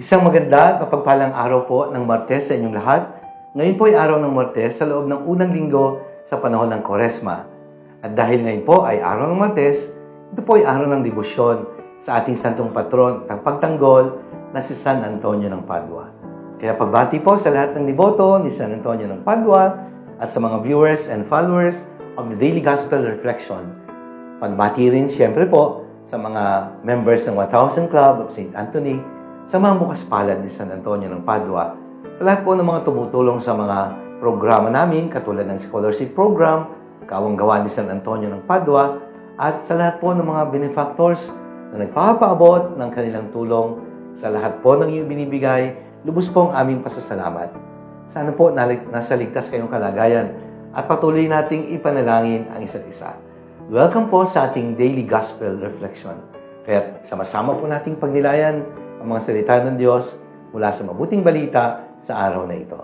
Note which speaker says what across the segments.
Speaker 1: Isang maganda kapagpalang araw po ng Martes sa inyong lahat. Ngayon po ay araw ng Martes sa loob ng unang linggo sa panahon ng Koresma. At dahil ngayon po ay araw ng Martes, ito po ay araw ng debosyon sa ating santong patron ng pagtanggol na si San Antonio ng Padua. Kaya pagbati po sa lahat ng deboto ni San Antonio ng Padua at sa mga viewers and followers of the Daily Gospel Reflection. Pagbati rin siyempre po sa mga members ng 1,000 Club of St. Anthony, sa mga bukas palad ni San Antonio ng Padua, sa lahat po ng mga tumutulong sa mga programa namin katulad ng scholarship program, kawang gawa ni San Antonio ng Padua, at sa lahat po ng mga benefactors na nagpapaabot ng kanilang tulong sa lahat po ng iyong binibigay, lubos po ang aming pasasalamat. Sana po nasa ligtas kayong kalagayan at patuloy nating ipanalangin ang isa't isa. Welcome po sa ating Daily Gospel Reflection. Kaya sama-sama po nating pagnilayan ang mga salita ng Diyos mula sa mabuting balita sa araw na ito.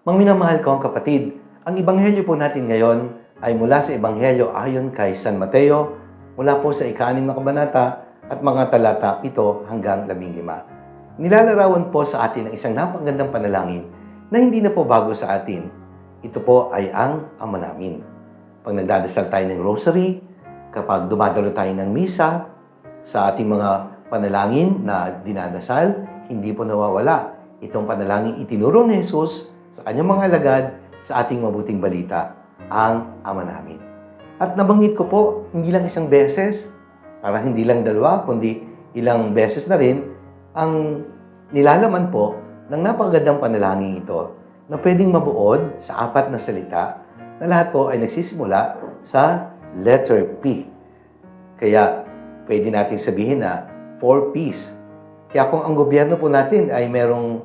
Speaker 1: Mga minamahal ko ang kapatid, ang ebanghelyo po natin ngayon ay mula sa ebanghelyo ayon kay San Mateo, mula po sa ika-anim na kabanata at mga talata 7 hanggang 15. Nilalarawan po sa atin ang isang napakagandang panalangin na hindi na po bago sa atin. Ito po ay ang Ama namin. Pag nagdadasal tayo ng rosary, kapag dumadalo tayo ng misa, sa ating mga panalangin na dinadasal, hindi po nawawala itong panalangin itinuro ni Jesus sa kanyang mga alagad sa ating mabuting balita, ang Ama namin. At nabanggit ko po, hindi lang isang beses, para hindi lang dalawa, kundi ilang beses na rin, ang nilalaman po ng napakagandang panalangin ito na pwedeng mabuod sa apat na salita na lahat po ay nagsisimula sa letter P. Kaya pwede natin sabihin na four P's. Kaya kung ang gobyerno po natin ay merong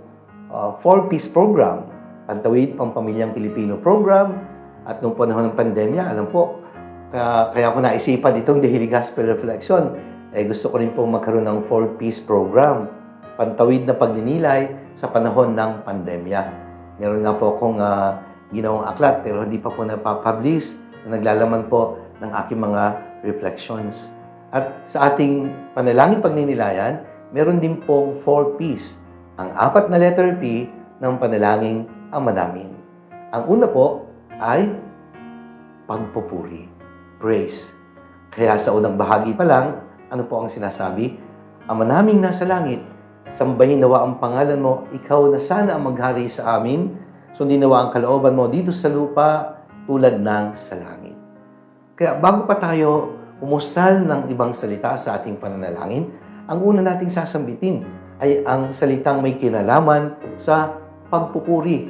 Speaker 1: uh, four P's program, Pantawid Pampamilyang Pilipino program, at nung panahon ng pandemya, alam po, kaya, kaya ko naisipan itong Daily Gospel Reflection, eh gusto ko rin pong magkaroon ng four P's program, pantawid na pagninilay sa panahon ng pandemya. Meron nga po akong uh, ginawang aklat pero hindi pa po napapublish na naglalaman po ng aking mga reflections. At sa ating panalangin pagninilayan, meron din pong 4 P's. Ang apat na letter P ng panalangin Ama namin. Ang una po ay pagpupuri, praise. Kaya sa unang bahagi pa lang, ano po ang sinasabi? Ama naming nasa langit, sambahin nawa ang pangalan mo, ikaw na sana ang maghari sa amin, sundin nawa ang kalooban mo dito sa lupa tulad ng sa langit. Kaya bago pa tayo umusal ng ibang salita sa ating pananalangin, ang una nating sasambitin ay ang salitang may kinalaman sa pagpupuri,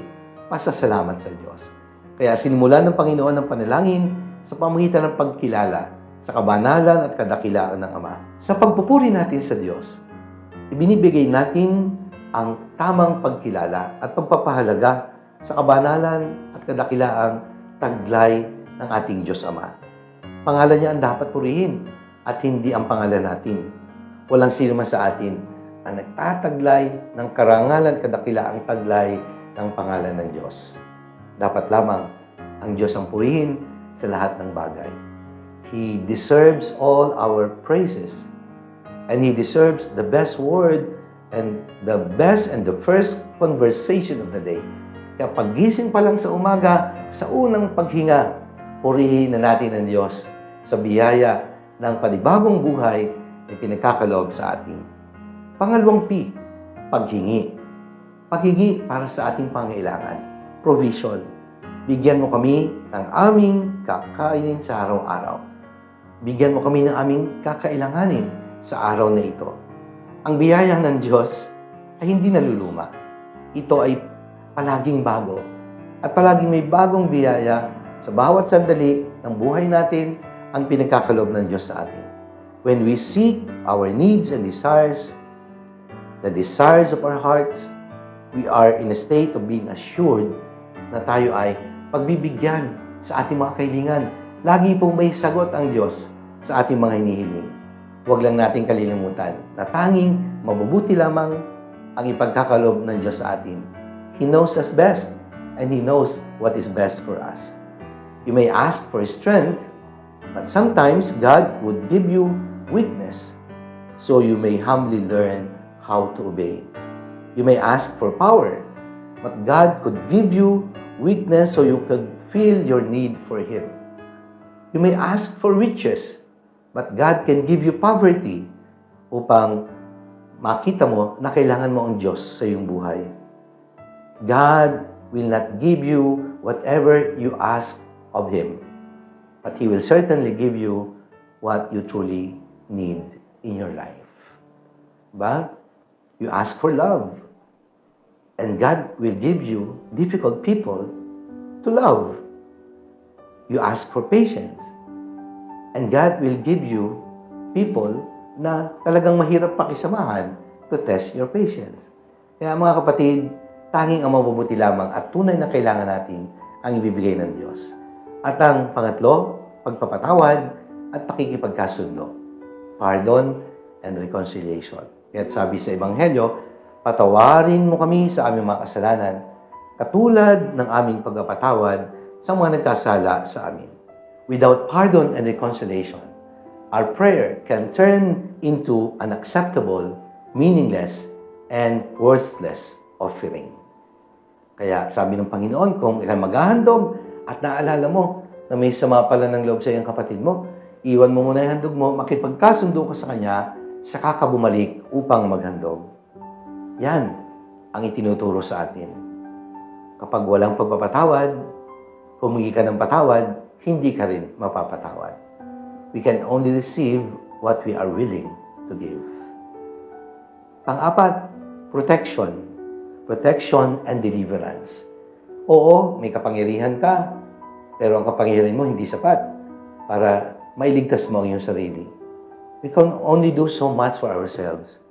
Speaker 1: pasasalamat sa Diyos. Kaya sinimulan ng Panginoon ng panalangin sa pamagitan ng pagkilala sa kabanalan at kadakilaan ng Ama. Sa pagpupuri natin sa Diyos, ibinibigay natin ang tamang pagkilala at pagpapahalaga sa kabanalan at kadakilaang taglay ng ating Diyos Ama. Pangalan niya ang dapat purihin at hindi ang pangalan natin. Walang sino man sa atin ang nagtataglay ng karangalan kadakilaang taglay ng pangalan ng Diyos. Dapat lamang ang Diyos ang purihin sa lahat ng bagay. He deserves all our praises. And He deserves the best word and the best and the first conversation of the day. Kaya pagising pa lang sa umaga, sa unang paghinga, purihin na natin ang Diyos sa biyaya ng panibagong buhay na pinagkakaloob sa atin. Pangalawang P, paghingi. Paghingi para sa ating pangailangan. Provision. Bigyan mo kami ng aming kakainin sa araw-araw. Bigyan mo kami ng aming kakailanganin sa araw na ito. Ang biyaya ng Diyos ay hindi naluluma. Ito ay palaging bago. At palaging may bagong biyaya sa bawat sandali ng buhay natin ang pinagkakalob ng Diyos sa atin. When we seek our needs and desires, the desires of our hearts, we are in a state of being assured na tayo ay pagbibigyan sa ating mga kailangan. Lagi pong may sagot ang Diyos sa ating mga hinihiling. Huwag lang natin kalilimutan na tanging mabubuti lamang ang ipagkakalob ng Diyos sa atin. He knows us best and He knows what is best for us. You may ask for strength, but sometimes God would give you weakness so you may humbly learn how to obey. You may ask for power, but God could give you weakness so you could feel your need for Him. You may ask for riches, but God can give you poverty upang makita mo na kailangan mo ang Diyos sa iyong buhay. God will not give you whatever you ask of Him, but He will certainly give you what you truly need in your life. But you ask for love, and God will give you difficult people to love. You ask for patience, and God will give you people na talagang mahirap pakisamahan to test your patience. Kaya mga kapatid, tanging ang mabubuti lamang at tunay na kailangan natin ang ibibigay ng Diyos. At ang pangatlo, pagpapatawad at pakikipagkasundo. Pardon and reconciliation. Kaya sabi sa Ebanghelyo, patawarin mo kami sa aming mga kasalanan, katulad ng aming pagpapatawad sa mga nagkasala sa amin. Without pardon and reconciliation, our prayer can turn into an acceptable, meaningless, and worthless offering. Kaya sabi ng Panginoon, kung ilan maghahandog at naalala mo na may sama pala ng loob sa iyong kapatid mo, iwan mo muna yung handog mo, makipagkasundo ka sa kanya, saka ka bumalik upang maghandog. Yan ang itinuturo sa atin. Kapag walang pagpapatawad, humingi ka ng patawad, hindi ka rin mapapatawad. We can only receive what we are willing to give. Pang-apat, protection. Protection and deliverance. Oo, may kapangyarihan ka, pero ang kapangyarihan mo hindi sapat para mailigtas mo ang iyong sarili. We can only do so much for ourselves.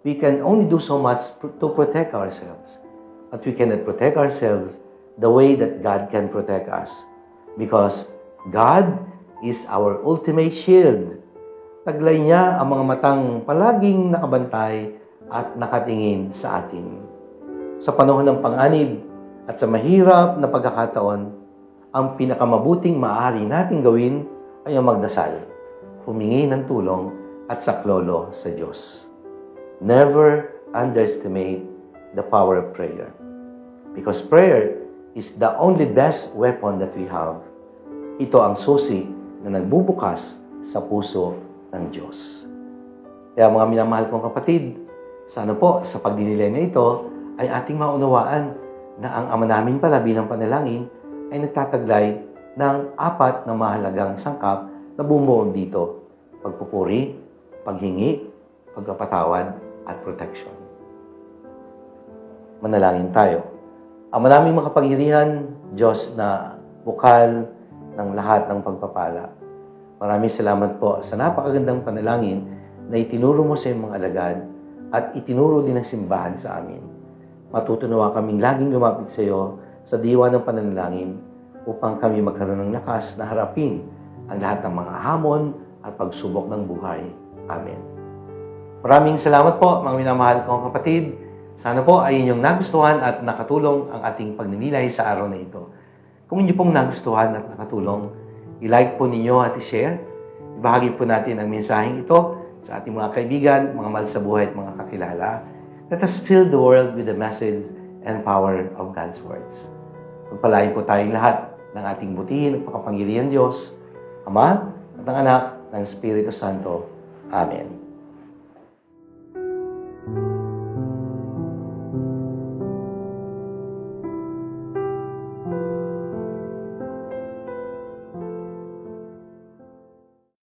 Speaker 1: We can only do so much to protect ourselves. But we cannot protect ourselves the way that God can protect us. Because God is our ultimate shield. Taglay niya ang mga matang palaging nakabantay at nakatingin sa atin. Sa panahon ng panganib at sa mahirap na pagkakataon, ang pinakamabuting maaari nating gawin ay ang magdasal, humingi ng tulong at saklolo sa Diyos. Never underestimate the power of prayer. Because prayer is the only best weapon that we have. Ito ang susi na nagbubukas sa puso ng Diyos. Kaya mga minamahal kong kapatid, sana po sa pagdinilay na ito ay ating maunawaan na ang Ama namin pala bilang panalangin ay nagtataglay ng apat na mahalagang sangkap na bumuog dito. Pagpupuri, paghingi, pagkapatawad, at protection. Manalangin tayo. Ama naming makapangyarihan, Diyos na bukal ng lahat ng pagpapala. Maraming salamat po sa napakagandang panalangin na itinuro mo sa iyong mga alagad at itinuro din ng simbahan sa amin. Matutunawa kaming laging lumapit sa iyo sa diwa ng pananalangin upang kami magkaroon ng lakas na harapin ang lahat ng mga hamon at pagsubok ng buhay. Amen. Maraming salamat po, mga minamahal kong kapatid. Sana po ay inyong nagustuhan at nakatulong ang ating pagninilay sa araw na ito. Kung inyo pong nagustuhan at nakatulong, i-like po ninyo at i-share. Ibahagi po natin ang mensaheng ito sa ating mga kaibigan, mga mahal sa buhay at mga kakilala. Let us fill the world with the message and power of God's words. Pagpalain po tayong lahat ng ating butihin at pakapangyarihan Diyos, Ama at ng Anak ng Espiritu Santo. Amen.